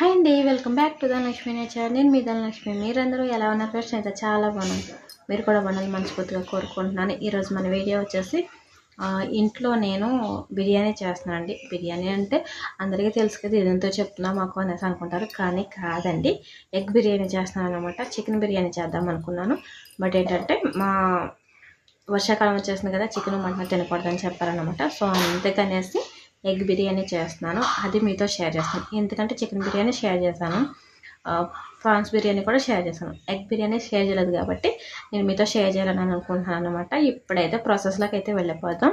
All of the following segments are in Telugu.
హాయ్ అండి welcome back to Dhanalakshmi nature నేను మీ ధనలక్ష్మి మీరందరూ ఎలా ఉన్నారు? ప్రశ్న అయితే చాలా బాగున్నాను. మీరు కూడా బాగుండాలి మనస్ఫూర్తిగా కోరుకుంటున్నాను. ఈరోజు మన వీడియో వచ్చేసి ఇంట్లో నేను బిర్యానీ చేస్తున్నాను అండి బిర్యానీ అంటే అందరికీ తెలుసు కదా ఇదంతో చెప్తున్నా మాకు అనేసి అనుకుంటారు. కానీ కాదండి ఎగ్ బిర్యానీ చేస్తున్నాను అనమాట చికెన్ బిర్యానీ చేద్దాం అనుకున్నాను. బట్ ఏంటంటే మా వర్షాకాలం వచ్చేసింది కదా చికెన్ మటన్ తినకూడదని చెప్పారనమాట సో అందుకనేసి ఎగ్ బిర్యానీ చేస్తున్నాను. అది మీతో షేర్ చేస్తాను. ఎందుకంటే చికెన్ బిర్యానీ షేర్ చేశాను. ప్రాన్స్ బిర్యానీ కూడా షేర్ చేశాను. ఎగ్ బిర్యానీ షేర్ చేయలేదు కాబట్టి నేను మీతో షేర్ చేయాలని అనుకుంటున్నాను అనమాట ఇప్పుడైతే ప్రాసెస్లోకి అయితే వెళ్ళిపోదాం.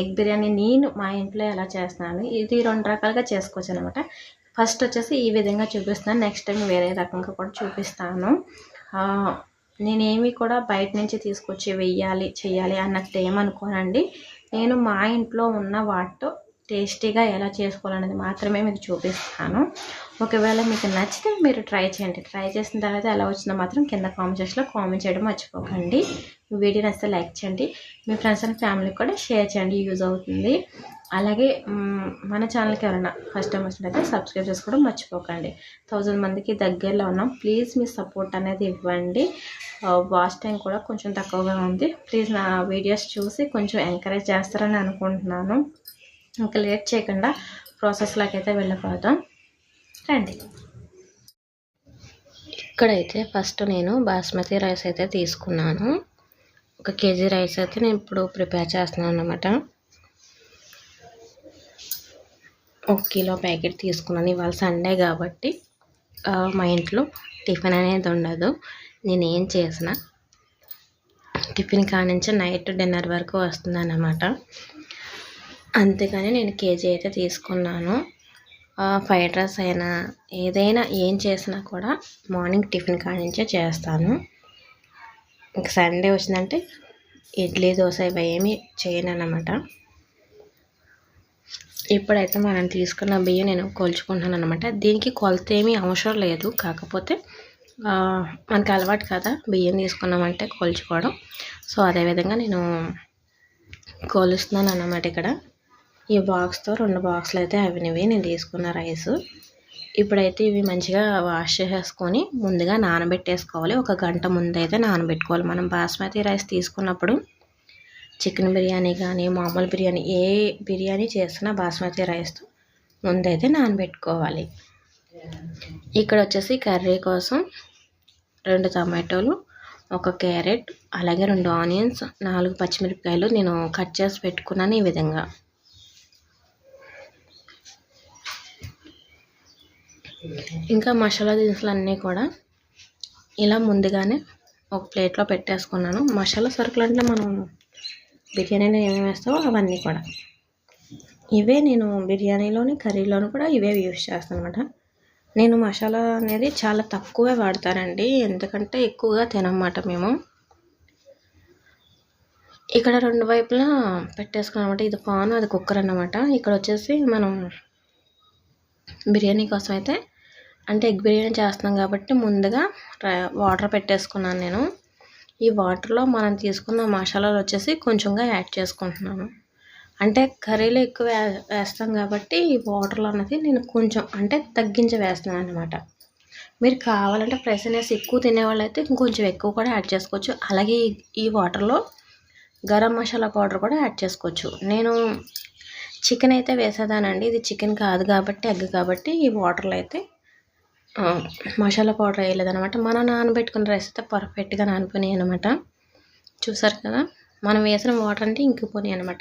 ఎగ్ బిర్యానీ నేను మా ఇంట్లో ఎలా చేస్తున్నాను ఇది రెండు రకాలుగా చేసుకోవచ్చు అనమాట ఫస్ట్ వచ్చేసి ఈ విధంగా చూపిస్తాను నెక్స్ట్ టైం వేరే రకంగా కూడా చూపిస్తాను. నేనేమి కూడా బయట నుంచి తీసుకొచ్చి వెయ్యాలి చేయాలి అన్నట్టు ఏమనుకోనండి. నేను మా ఇంట్లో ఉన్న వాటితో టేస్టీగా ఎలా చేసుకోవాలనేది మాత్రమే మీకు చూపిస్తాను. ఒకవేళ మీకు నచ్చితే మీరు ట్రై చేయండి. ట్రై చేసిన తర్వాత ఎలా వచ్చిందో మాత్రం కింద కామెంట్ సెక్షన్లో కామెంట్ చేయడం మర్చిపోకండి. వీడియో నచ్చితే లైక్ చేయండి. మీ ఫ్రెండ్స్ అండ్ ఫ్యామిలీకి కూడా షేర్ చేయండి. యూజ్ అవుతుంది. అలాగే మన ఛానల్కి ఎవరైనా ఫస్ట్ టైం వచ్చినట్లయితే సబ్స్క్రైబ్ చేసుకోవడం మర్చిపోకండి. థౌజండ్ మందికి దగ్గరలో ఉన్నాం. ప్లీజ్ మీ సపోర్ట్ అనేది ఇవ్వండి. వాచ్ టైం కూడా కొంచెం తక్కువగా ఉంది. ప్లీజ్ నా వీడియోస్ చూసి కొంచెం ఎంకరేజ్ చేస్తారని అనుకుంటున్నాను. ఇంకా లేట్ చేయకుండా ప్రాసెస్లోకి అయితే వెళ్ళిపోదాం. రండి. ఇక్కడైతే ఫస్ట్ నేను బాస్మతి రైస్ అయితే తీసుకున్నాను. ఒక కేజీ రైస్ అయితే నేను ఇప్పుడు ప్రిపేర్ చేస్తున్నాను అనమాట ఒక కిలో ప్యాకెట్ తీసుకున్నాను. ఇవాళ సండే కాబట్టి మా ఇంట్లో టిఫిన్ అనేది ఉండదు. నేనేం చేసిన టిఫిన్ కానించి నైట్ డిన్నర్ వరకు వస్తుందన్నమాట. అందుకని నేను కేజీ అయితే తీసుకున్నాను. ఫ్రైడ్ రైస్ అయినా ఏదైనా ఏం చేసినా కూడా మార్నింగ్ టిఫిన్ కానించే చేస్తాను. ఇంక సండే వచ్చిందంటే ఇడ్లీ దోశ ఇవి ఏమి చేయను అన్నమాట ఇప్పుడైతే మనం తీసుకున్న బియ్యం నేను కొలుచుకుంటున్నాను అనమాట దీనికి కొలత ఏమీ అవసరం లేదు. కాకపోతే మనకు మనకి అలవాటు కదా బియ్యం తీసుకున్నామంటే కొలుచుకోవడం. సో అదేవిధంగా నేను కొలుస్తున్నాను అన్నమాట ఇక్కడ. ఈ బాక్స్తో రెండు బాక్సులు అయితే అవినవి నేను తీసుకున్న రైస్. ఇప్పుడైతే ఇవి మంచిగా వాష్ చేసేసుకొని ముందుగా నానబెట్టేసుకోవాలి. ఒక గంట ముందు అయితే నానబెట్టుకోవాలి. మనం బాస్మతి రైస్ తీసుకున్నప్పుడు చికెన్ బిర్యానీ కానీ మామూలు బిర్యానీ ఏ బిర్యానీ చేసినా బాస్మతి రైస్తో ముందైతే నానబెట్టుకోవాలి. ఇక్కడ వచ్చేసి కర్రీ కోసం రెండు టమాటోలు ఒక క్యారెట్ అలాగే రెండు ఆనియన్స్ నాలుగు పచ్చిమిరపకాయలు నేను కట్ చేసి పెట్టుకున్నాను ఈ విధంగా. ఇంకా మసాలా దినుసులు అన్నీ కూడా ఇలా ముందుగానే ఒక ప్లేట్లో పెట్టేసుకున్నాను. మసాలా సరుకులు అంటే మనం బిర్యానీలో ఏమేమి వేస్తామో అవన్నీ కూడా. ఇవే నేను బిర్యానీలోని కర్రీలోని కూడా ఇవే యూస్ చేస్తాను అనమాట నేను మసాలా అనేది చాలా తక్కువే వాడతానండి. ఎందుకంటే ఎక్కువగా తినమాట మేము. ఇక్కడ రెండు వైపులా పెట్టేసుకున్నాం అనమాట ఇది పాన్ అది కుక్కర్ అన్నమాట. ఇక్కడ వచ్చేసి మనం బిర్యానీ కోసం అయితే అంటే ఎగ్ బిర్యానీ చేస్తున్నాం కాబట్టి ముందుగా వాటర్ పెట్టేసుకున్నాను నేను. ఈ వాటర్లో మనం తీసుకున్న మసాలాలు వచ్చేసి కొంచెంగా యాడ్ చేసుకుంటున్నాను. అంటే కర్రీలో ఎక్కువ వేస్తాం కాబట్టి ఈ వాటర్లో అన్నది నేను కొంచెం అంటే తగ్గించి వేస్తున్నాను అనమాట మీరు కావాలంటే ఫ్రెష్నెస్ ఎక్కువ తినేవాళ్ళు అయితే ఇంకొంచెం ఎక్కువ కూడా యాడ్ చేసుకోవచ్చు. అలాగే ఈ- వాటర్లో గరం మసాలా పౌడర్ కూడా యాడ్ చేసుకోవచ్చు. నేను చికెన్ అయితే వేసేదానండి. ఇది చికెన్ కాదు కాబట్టి ఎగ్ కాబట్టి ఈ వాటర్లో అయితే మసాలా పౌడర్ వేయలేదనమాట మనం నానబెట్టుకున్న రైస్ అయితే పర్ఫెక్ట్గా నానిపోయినాయి అనమాట చూసారు కదా? మనం వేసిన వాటర్ అంటే ఇంకిపోయినాయి అనమాట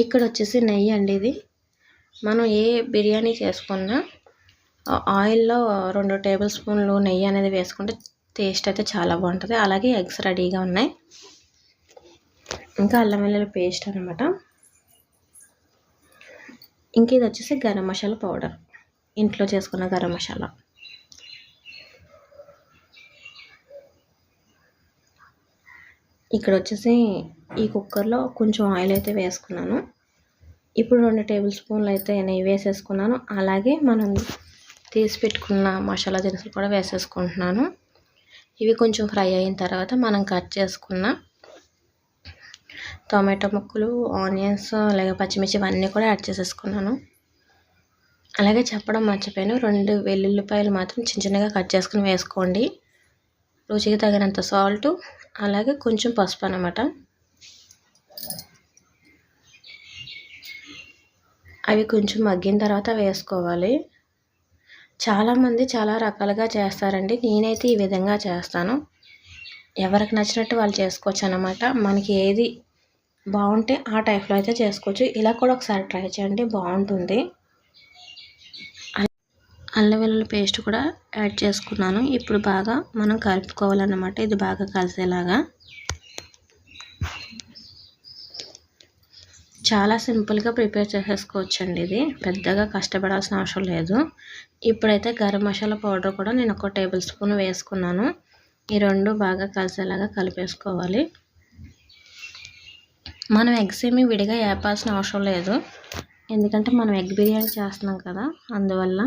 ఇక్కడ వచ్చేసి నెయ్యి అండి ఇది. మనం ఏ బిర్యానీ చేసుకున్నా ఆయిల్లో రెండు టేబుల్ స్పూన్లు నెయ్యి అనేది వేసుకుంటే టేస్ట్ అయితే చాలా బాగుంటుంది. అలాగే ఎగ్స్ రెడీగా ఉన్నాయి. ఇంకా అల్లం వెల్లుల్లి పేస్ట్ అనమాట ఇంక ఇది వచ్చేసి గరం మసాలా పౌడర్. ఇంట్లో చేసుకున్న గరం మసాలా. ఇక్కడ వచ్చేసి ఈ కుక్కర్లో కొంచెం ఆయిల్ అయితే వేసుకున్నాను. ఇప్పుడు రెండు టేబుల్ స్పూన్లు అయితే నెయ్యి వేసేసుకున్నాను. అలాగే మనం తీసి పెట్టుకున్న మసాలా దినుసులు కూడా వేసేసుకుంటున్నాను. ఇవి కొంచెం ఫ్రై అయిన తర్వాత మనం కట్ చేసుకున్న టమాటో ముక్కలు ఆనియన్స్ అలాగే పచ్చిమిర్చి ఇవన్నీ కూడా యాడ్ చేసేసుకున్నాను. అలాగే చెప్పడం మర్చిపోయాను. రెండు వెల్లుల్లిపాయలు మాత్రం చిన్న చిన్నగా కట్ చేసుకుని వేసుకోండి. రుచికి తగినంత సాల్ట్ అలాగే కొంచెం పసుపు అనమాట అవి కొంచెం మగ్గిన తర్వాత వేసుకోవాలి. చాలామంది చాలా రకాలుగా చేస్తారండి. నేనైతే ఈ విధంగా చేస్తాను. ఎవరికి నచ్చినట్టు వాళ్ళు చేసుకోవచ్చు అనమాట మనకి ఏది బాగుంటే ఆ టైప్లో అయితే చేసుకోవచ్చు. ఇలా కూడా ఒకసారి ట్రై చేయండి బాగుంటుంది. అల్లం వెల్లుల్లి పేస్ట్ కూడా యాడ్ చేసుకున్నాను. ఇప్పుడు బాగా మనం కలుపుకోవాలన్నమాట. ఇది బాగా కలిసేలాగా. చాలా సింపుల్గా ప్రిపేర్ చేసేసుకోవచ్చండి ఇది. పెద్దగా కష్టపడాల్సిన అవసరం లేదు. ఇప్పుడైతే గరం మసాలా పౌడర్ కూడా నేను ఒక టేబుల్ స్పూన్ వేసుకున్నాను. ఈ రెండు బాగా కలిసేలాగా కలిపేసుకోవాలి. మనం ఎగ్స్ ఏమి విడిగా వేపాల్సిన అవసరం లేదు. ఎందుకంటే మనం ఎగ్ బిర్యానీ చేస్తున్నాం కదా అందువల్ల.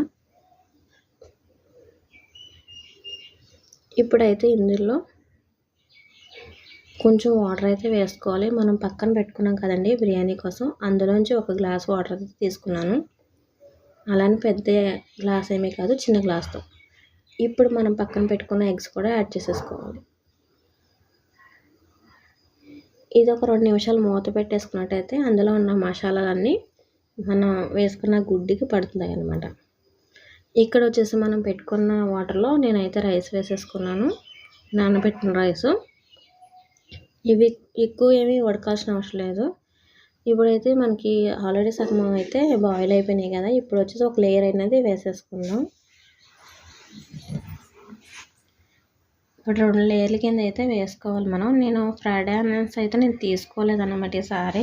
ఇప్పుడైతే ఇందులో కొంచెం వాటర్ అయితే వేసుకోవాలి. మనం పక్కన పెట్టుకున్నాం కదండి బిర్యానీ కోసం. అందులోంచి ఒక గ్లాస్ వాటర్ అయితే తీసుకున్నాను. అలానే పెద్ద గ్లాస్ ఏమీ కాదు చిన్న గ్లాస్తో. ఇప్పుడు మనం పక్కన పెట్టుకున్న ఎగ్స్ కూడా యాడ్ చేసేసుకోవాలి. ఇది ఒక రెండు నిమిషాలు మూత పెట్టేసుకున్నట్టయితే అందులో ఉన్న మసాలాలన్నీ మనం వేసుకున్న గుడ్డికి పడుతున్నాయి అనమాట ఇక్కడ వచ్చేసి మనం పెట్టుకున్న వాటర్లో నేనైతే రైస్ వేసేసుకున్నాను. నానబెట్టిన రైస్. ఇవి ఎక్కువ ఏమీ ఉడకాల్సిన అవసరం లేదు. ఇప్పుడైతే మనకి ఆల్రెడీ సగం అయితే బాయిల్ అయిపోయినాయి కదా. ఇప్పుడు వచ్చేసి ఒక లేయర్ అనేది వేసేసుకుందాం. ఇప్పుడు రెండు లేయర్ల కింద అయితే వేసుకోవాలి మనం. నేను ఫ్రైడే ఆనియన్స్ అయితే నేను తీసుకోలేదన్నమాట ఈసారి.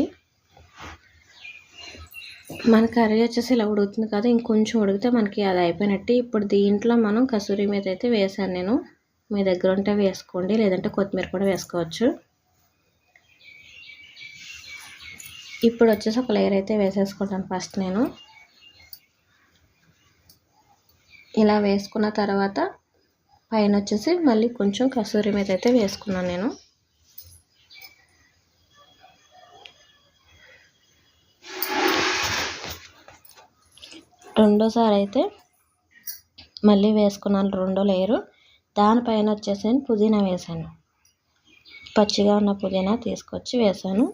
మన కర్రీ వచ్చేసి ఇలా ఉడుకుతుంది కదా ఇంకొంచెం ఉడికితే మనకి అది అయిపోయినట్టు. ఇప్పుడు దీంట్లో మనం కసూరి మీద అయితే వేసాను నేను. మీ దగ్గర ఉంటే వేసుకోండి లేదంటే కొత్తిమీర కూడా వేసుకోవచ్చు. ఇప్పుడు వచ్చేసి ఒక లేయర్ అయితే వేసేసుకుంటాను ఫస్ట్ నేను. ఇలా వేసుకున్న తర్వాత పైన వచ్చేసి మళ్ళీ కొంచెం కసూరి మీద అయితే వేసుకున్నాను నేను. రెండోసారి అయితే మళ్ళీ వేసుకున్నాను రెండో లేయరు. దానిపైన వచ్చేసి నేను పుదీనా వేసాను. పచ్చిగా ఉన్న పుదీనా తీసుకొచ్చి వేసాను.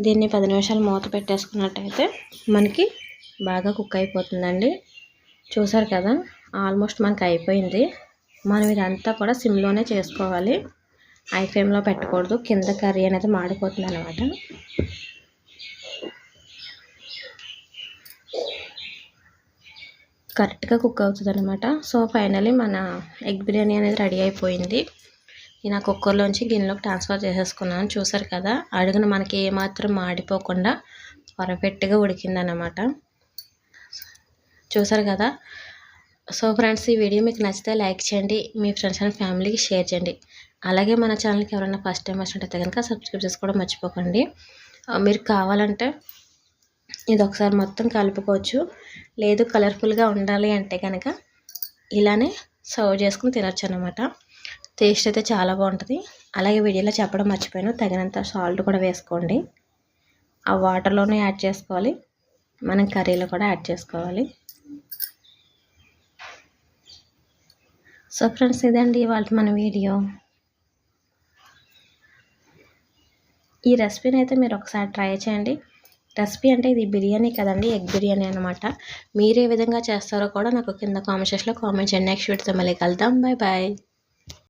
దీన్ని పది నిమిషాలు మూత పెట్టేసుకున్నట్టయితే మనకి బాగా కుక్ అయిపోతుందండి. చూసారు కదా ఆల్మోస్ట్ మనకి అయిపోయింది. మనం ఇదంతా కూడా సిమ్లోనే చేసుకోవాలి. ఐ ఫ్లేమ్లో పెట్టకూడదు. కింద కర్రీ అనేది మాడిపోతుంది అనమాట కరెక్ట్గా కుక్ అవుతుంది అనమాట సో ఫైనలీ మన ఎగ్ బిర్యానీ అనేది రెడీ అయిపోయింది. నేను ఆ కుక్కర్లోంచి గిన్నెలోకి ట్రాన్స్ఫర్ చేసేసుకున్నాను. చూసారు కదా అడుగున మనకి ఏమాత్రం మాడిపోకుండా పర్ఫెక్ట్గా ఉడికిందనమాట చూసారు కదా సో ఫ్రెండ్స్ ఈ వీడియో మీకు నచ్చితే లైక్ చేయండి మీ ఫ్రెండ్స్ అండ్ ఫ్యామిలీకి షేర్ చేయండి. అలాగే మన ఛానల్కి ఎవరైనా ఫస్ట్ టైం వచ్చినట్టయితే కనుక సబ్స్క్రైబ్ చేసుకోవడం మర్చిపోకండి. మీరు కావాలంటే ఇది ఒకసారి మొత్తం కలుపుకోవచ్చు. లేదు కలర్ఫుల్గా ఉండాలి అంటే కనుక ఇలానే సర్వ్ చేసుకుని తినొచ్చు అనమాట టేస్ట్ అయితే చాలా బాగుంటుంది. అలాగే వీడియోలో చెప్పడం మర్చిపోయాను. తగినంత సాల్ట్ కూడా వేసుకోండి. ఆ వాటర్లోనే యాడ్ చేసుకోవాలి. మనం కర్రీలో కూడా యాడ్ చేసుకోవాలి. సో ఫ్రెండ్స్ ఇదండి వాళ్ళ మన వీడియో. ఈ రెసిపీని అయితే మీరు ఒకసారి ట్రై చేయండి. రెసిపీ అంటే ఇది బిర్యానీ కదండి ఎగ్ బిర్యానీ అనమాట మీరు ఏ విధంగా చేస్తారో కూడా నాకు కింద కామెంట్ సెక్షన్లో కామెంట్ చేయండి. నెక్స్ట్ వీడియోతో మళ్ళీ కలుద్దాం. Bye bye